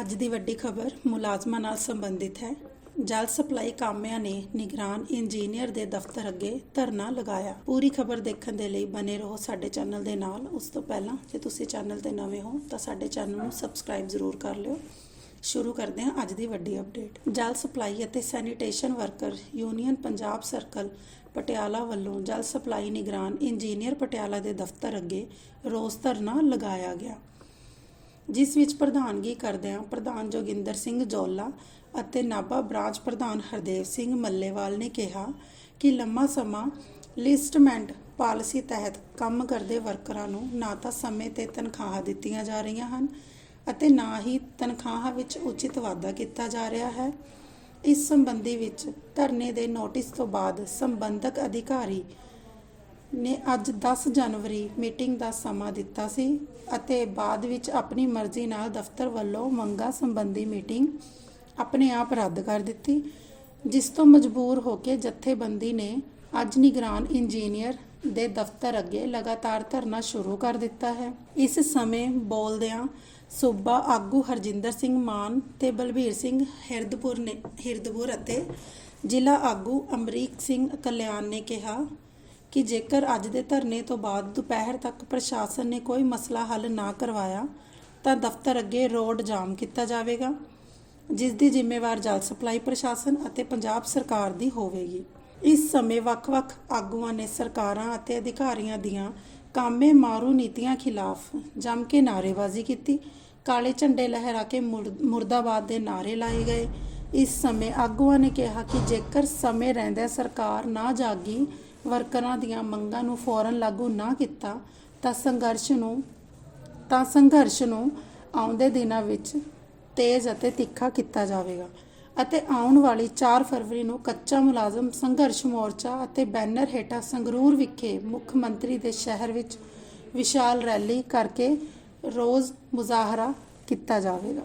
ਅੱਜ ਦੀ ਵੱਡੀ ਖਬਰ ਮੁਲਾਜ਼ਮਾਂ ਨਾਲ ਸੰਬੰਧਿਤ ਹੈ। ਜਲ ਸਪਲਾਈ ਕਾਮਿਆਂ ਨੇ ਨਿਗਰਾਨ ਇੰਜੀਨੀਅਰ ਦੇ ਦਫ਼ਤਰ ਅੱਗੇ ਧਰਨਾ ਲਗਾਇਆ। ਪੂਰੀ ਖਬਰ ਦੇਖਣ ਦੇ ਲਈ ਬਨੇ ਰਹੋ ਸਾਡੇ ਚੈਨਲ ਦੇ ਨਾਲ। ਉਸ ਤੋਂ ਪਹਿਲਾਂ ਜੇ ਤੁਸੀਂ ਚੈਨਲ ਤੇ ਨਵੇਂ ਹੋ ਤਾਂ ਸਾਡੇ ਚੈਨਲ ਨੂੰ ਸਬਸਕ੍ਰਾਈਬ ਜ਼ਰੂਰ ਕਰ ਲਿਓ। ਸ਼ੁਰੂ ਕਰਦੇ ਹਾਂ ਅੱਜ ਦੀ ਵੱਡੀ ਅਪਡੇਟ। ਜਲ ਸਪਲਾਈ ਅਤੇ sanitation worker union Punjab circle Patiala ਵੱਲੋਂ ਜਲ ਸਪਲਾਈ ਨਿਗਰਾਨ ਇੰਜੀਨੀਅਰ ਪਟਿਆਲਾ ਦੇ ਦਫ਼ਤਰ ਅੱਗੇ ਰੋਸ ਧਰਨਾ ਲਗਾਇਆ ਗਿਆ। ਜਿਸ ਵਿੱਚ ਪ੍ਰਧਾਨਗੀ ਕਰਦਿਆਂ ਪ੍ਰਧਾਨ ਜੋਗਿੰਦਰ ਸਿੰਘ ਜੋਲਾ ਅਤੇ ਨਾਭਾ ਬ੍ਰਾਂਚ ਪ੍ਰਧਾਨ ਹਰਦੇਵ ਸਿੰਘ ਮੱਲੇਵਾਲ ਨੇ ਕਿਹਾ ਕਿ ਲੰਮਾ ਸਮਾਂ ਲਿਸਟਮੈਂਟ ਪਾਲਿਸੀ ਤਹਿਤ ਕੰਮ ਕਰਦੇ ਵਰਕਰਾਂ ਨੂੰ ਨਾ ਤਾਂ ਸਮੇਂ ਤੇ ਤਨਖਾਹਾਂ ਦਿੱਤੀਆਂ ਜਾ ਰਹੀਆਂ ਹਨ ਅਤੇ ਨਾ ਹੀ ਤਨਖਾਹਾਂ ਵਿੱਚ ਉਚਿਤ ਵਾਧਾ ਕੀਤਾ ਜਾ ਰਿਹਾ ਹੈ। ਇਸ ਸੰਬੰਧੀ ਵਿੱਚ ਧਰਨੇ ਦੇ ਨੋਟਿਸ ਤੋਂ ਬਾਅਦ ਸੰਬੰਧਕ ਅਧਿਕਾਰੀ ਨੇ ਅੱਜ 10 ਜਨਵਰੀ ਮੀਟਿੰਗ ਦਾ ਸਮਾਂ ਦਿੱਤਾ ਸੀ ਅਤੇ ਬਾਅਦ ਵਿੱਚ ਆਪਣੀ ਮਰਜ਼ੀ ਨਾਲ ਦਫ਼ਤਰ ਵੱਲੋਂ ਮੰਗਾਂ ਸੰਬੰਧੀ ਮੀਟਿੰਗ ਆਪਣੇ ਆਪ ਰੱਦ ਕਰ ਦਿੱਤੀ, ਜਿਸ ਤੋਂ ਮਜਬੂਰ ਹੋ ਕੇ ਜਥੇਬੰਦੀ ਨੇ ਅੱਜ ਨਿਗਰਾਨ ਇੰਜੀਨੀਅਰ ਦੇ ਦਫ਼ਤਰ ਅੱਗੇ ਲਗਾਤਾਰ ਧਰਨਾ ਸ਼ੁਰੂ ਕਰ ਦਿੱਤਾ ਹੈ। ਇਸ ਸਮੇਂ ਬੋਲਦਿਆਂ ਸੂਬਾ ਆਗੂ ਹਰਜਿੰਦਰ ਸਿੰਘ ਮਾਨ ਤੇ ਬਲਬੀਰ ਸਿੰਘ ਹਿਰਦਪੁਰ ਨੇ ਹਿਰਦਪੁਰ ਅਤੇ ਜ਼ਿਲ੍ਹਾ ਆਗੂ ਅਮਰੀਕ ਸਿੰਘ ਕਲਿਆਣ ਨੇ ਕਿਹਾ ਕਿ ਜੇਕਰ ਅੱਜ ਦੇ ਧਰਨੇ ਤੋਂ ਬਾਅਦ ਦੁਪਹਿਰ ਤੱਕ ਪ੍ਰਸ਼ਾਸਨ ਨੇ ਕੋਈ ਮਸਲਾ ਹੱਲ ਨਾ ਕਰਵਾਇਆ, ਤਾਂ ਦਫ਼ਤਰ ਅੱਗੇ ਰੋਡ ਜਾਮ ਕੀਤਾ ਜਾਵੇਗਾ, ਜਿਸ ਦੀ ਜ਼ਿੰਮੇਵਾਰ ਜਲ ਸਪਲਾਈ ਪ੍ਰਸ਼ਾਸਨ ਅਤੇ ਪੰਜਾਬ ਸਰਕਾਰ ਦੀ ਹੋਵੇਗੀ। ਇਸ ਸਮੇਂ ਵੱਖ-ਵੱਖ ਆਗੂਆਂ ਨੇ ਸਰਕਾਰਾਂ ਅਤੇ ਅਧਿਕਾਰੀਆਂ ਦੀਆਂ ਕਾਮੇ ਮਾਰੂ ਨੀਤੀਆਂ ਖਿਲਾਫ ਜੰਮ ਕੇ ਨਾਅਰੇਬਾਜ਼ੀ ਕੀਤੀ। ਕਾਲੇ ਝੰਡੇ ਲਹਿਰਾ ਕੇ ਮੁਰ- ਮੁਰਦਾਬਾਦ ਦੇ ਨਾਅਰੇ ਲਾਏ ਗਏ। ਇਸ ਸਮੇਂ ਆਗੂਆਂ ਨੇ ਕਿਹਾ ਕਿ ਜੇਕਰ ਸਮੇਂ ਰਹਿੰਦਿਆਂ ਸਰਕਾਰ ਨਾ ਜਾਗੀ ਵਰਕਰਾਂ ਦੀਆਂ ਮੰਗਾਂ ਨੂੰ ਫੌਰਨ ਲਾਗੂ ਨਾ ਕੀਤਾ, ਤਾਂ ਸੰਘਰਸ਼ ਨੂੰ, ਤਾਂ ਸੰਘਰਸ਼ ਨੂੰ ਆਉਂਦੇ ਦਿਨਾਂ ਵਿੱਚ ਤੇਜ਼ ਅਤੇ ਤਿੱਖਾ ਕੀਤਾ ਜਾਵੇਗਾ ਅਤੇ ਆਉਣ ਵਾਲੀ 4 ਫਰਵਰੀ ਨੂੰ ਕੱਚਾ ਮੁਲਾਜ਼ਮ ਸੰਘਰਸ਼ ਮੋਰਚਾ ਅਤੇ ਬੈਨਰ ਹੇਠਾਂ ਸੰਗਰੂਰ ਵਿਖੇ ਮੁੱਖ ਮੰਤਰੀ ਦੇ ਸ਼ਹਿਰ ਵਿੱਚ ਵਿਸ਼ਾਲ ਰੈਲੀ ਕਰਕੇ ਰੋਜ਼ ਮੁਜ਼ਾਹਰਾ ਕੀਤਾ ਜਾਵੇਗਾ।